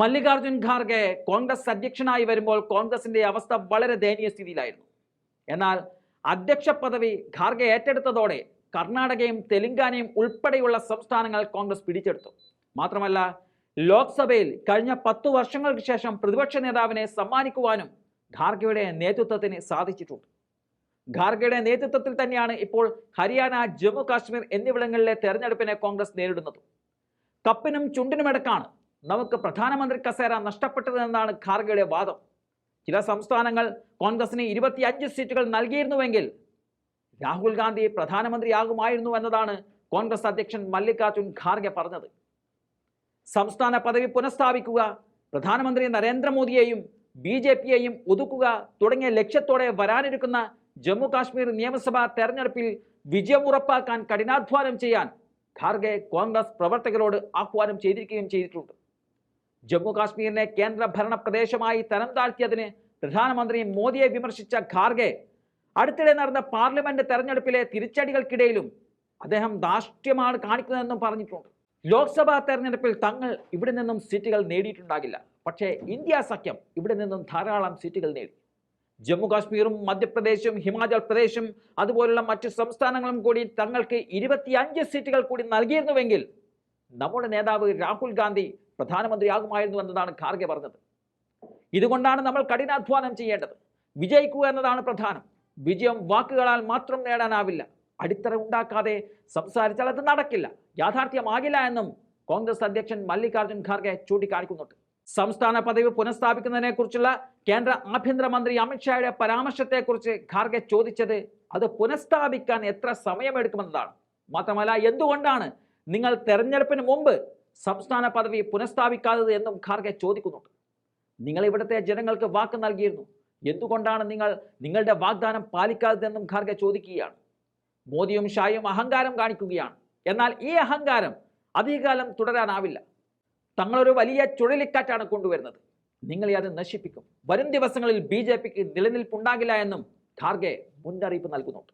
മല്ലികാർജുൻ ഖാർഗെ കോൺഗ്രസ് അധ്യക്ഷനായി വരുമ്പോൾ കോൺഗ്രസിന്റെ അവസ്ഥ വളരെ ദയനീയ സ്ഥിതിയിലായിരുന്നു. എന്നാൽ അധ്യക്ഷ പദവി ഖാർഗെ ഏറ്റെടുത്തതോടെ കർണാടകയും തെലങ്കാനയും ഉൾപ്പെടെയുള്ള സംസ്ഥാനങ്ങൾ കോൺഗ്രസ് പിടിച്ചെടുത്തു. മാത്രമല്ല ലോക്സഭയിൽ കഴിഞ്ഞ പത്തു വർഷങ്ങൾക്ക് ശേഷം പ്രതിപക്ഷ നേതാവിനെ സമ്മാനിക്കുവാനും ഖാർഗെയുടെ നേതൃത്വത്തിന് സാധിച്ചിട്ടുണ്ട്. ഖാർഗെയുടെ നേതൃത്വത്തിൽ തന്നെയാണ് ഇപ്പോൾ ഹരിയാന ജമ്മു കാശ്മീർ എന്നിവിടങ്ങളിലെ തെരഞ്ഞെടുപ്പിനെ കോൺഗ്രസ് നേരിടുന്നത്. കപ്പിനും ചുണ്ടിനുമിടക്കാണ് നമുക്ക് പ്രധാനമന്ത്രി കസേര നഷ്ടപ്പെട്ടതെന്നാണ് ഖാർഗെയുടെ വാദം. ചില സംസ്ഥാനങ്ങൾ കോൺഗ്രസിന് ഇരുപത്തിയഞ്ച് സീറ്റുകൾ നൽകിയിരുന്നുവെങ്കിൽ രാഹുൽ ഗാന്ധി പ്രധാനമന്ത്രിയാകുമായിരുന്നു എന്നതാണ് കോൺഗ്രസ് അധ്യക്ഷൻ മല്ലികാർജുൻ ഖാർഗെ പറഞ്ഞത്. സംസ്ഥാന പദവി പുനഃസ്ഥാപിക്കുക പ്രധാനമന്ത്രി നരേന്ദ്രമോദിയെയും ബി ജെ പിയെയും ഒതുക്കുക തുടങ്ങിയ ലക്ഷ്യത്തോടെ വരാനിരിക്കുന്ന ജമ്മു കാശ്മീർ നിയമസഭാ തെരഞ്ഞെടുപ്പിൽ വിജയം ഉറപ്പാക്കാൻ കഠിനാധ്വാനം ചെയ്യാൻ ഖാർഗെ കോൺഗ്രസ് പ്രവർത്തകരോട് ആഹ്വാനം ചെയ്തിരിക്കുകയും ചെയ്തിട്ടുണ്ട്. ജമ്മു കാശ്മീരിനെ കേന്ദ്ര ഭരണ പ്രദേശമായി തരം താഴ്ത്തിയതിന് പ്രധാനമന്ത്രി മോദിയെ വിമർശിച്ച ഖാർഗെ. അടുത്തിടെ നടന്ന പാർലമെന്റ് തെരഞ്ഞെടുപ്പിലെ തിരിച്ചടികൾക്കിടയിലും അദ്ദേഹം ധാർഷ്ട്യമാണ് കാണിക്കുന്നതെന്നും പറഞ്ഞിട്ടുണ്ട്. ലോക്സഭാ തെരഞ്ഞെടുപ്പിൽ തങ്ങൾ ഇവിടെ നിന്നും സീറ്റുകൾ നേടിയിട്ടുണ്ടാകില്ല. പക്ഷേ ഇന്ത്യ സഖ്യം ഇവിടെ നിന്നും ധാരാളം സീറ്റുകൾ നേടി. ജമ്മു കാശ്മീരും മധ്യപ്രദേശും ഹിമാചൽ പ്രദേശും അതുപോലുള്ള മറ്റ് സംസ്ഥാനങ്ങളും കൂടി തങ്ങൾക്ക് ഇരുപത്തിയഞ്ച് സീറ്റുകൾ കൂടി നൽകിയിരുന്നുവെങ്കിൽ നമ്മുടെ നേതാവ് രാഹുൽ ഗാന്ധി പ്രധാനമന്ത്രിയാകുമായിരുന്നു എന്നതാണ് ഖാർഗെ പറഞ്ഞത്. ഇതുകൊണ്ടാണ് നമ്മൾ കഠിനാധ്വാനം ചെയ്യേണ്ടത്. വിജയിക്കുക എന്നതാണ് പ്രധാനം. വിജയം വാക്കുകളാൽ മാത്രം നേടാനാവില്ല. അടിത്തറ ഉണ്ടാക്കാതെ സംസാരിച്ചാൽ അത് നടക്കില്ല. യാഥാർത്ഥ്യമാകില്ല എന്നും കോൺഗ്രസ് അധ്യക്ഷൻ മല്ലികാർജുൻ ഖാർഗെ ചൂണ്ടിക്കാണിക്കുന്നുണ്ട്. സംസ്ഥാന പദവി പുനഃസ്ഥാപിക്കുന്നതിനെ കുറിച്ചുള്ള കേന്ദ്ര ആഭ്യന്തരമന്ത്രി അമിത്ഷായുടെ പരാമർശത്തെക്കുറിച്ച് ഖാർഗെ ചോദിച്ചത് അത് പുനഃസ്ഥാപിക്കാൻ എത്ര സമയമെടുക്കുമെന്നതാണ്. മാത്രമല്ല എന്തുകൊണ്ടാണ് നിങ്ങൾ തെരഞ്ഞെടുപ്പിന് മുമ്പ് സംസ്ഥാന പദവി പുനഃസ്ഥാപിക്കാത്തത് എന്നും ഖാർഗെ ചോദിക്കുന്നുണ്ട്. നിങ്ങൾ ഇവിടുത്തെ ജനങ്ങൾക്ക് വാക്ക് നൽകിയിരുന്നു. എന്തുകൊണ്ടാണ് നിങ്ങൾ നിങ്ങളുടെ വാഗ്ദാനം പാലിക്കാത്തതെന്നും ഖാർഗെ ചോദിക്കുകയാണ്. മോദിയും ഷായും അഹങ്കാരം കാണിക്കുകയാണ്. എന്നാൽ ഈ അഹങ്കാരം അധികകാലം തുടരാനാവില്ല. തങ്ങളൊരു വലിയ ചുഴലിക്കാറ്റാണ് കൊണ്ടുവരുന്നത്. നിങ്ങളെ അത് നശിപ്പിക്കും. വരും ദിവസങ്ങളിൽ ബി ജെ പിക്ക് നിലനിൽപ്പുണ്ടാകില്ല എന്നും ഖാർഗെ മുന്നറിയിപ്പ് നൽകുന്നുണ്ട്.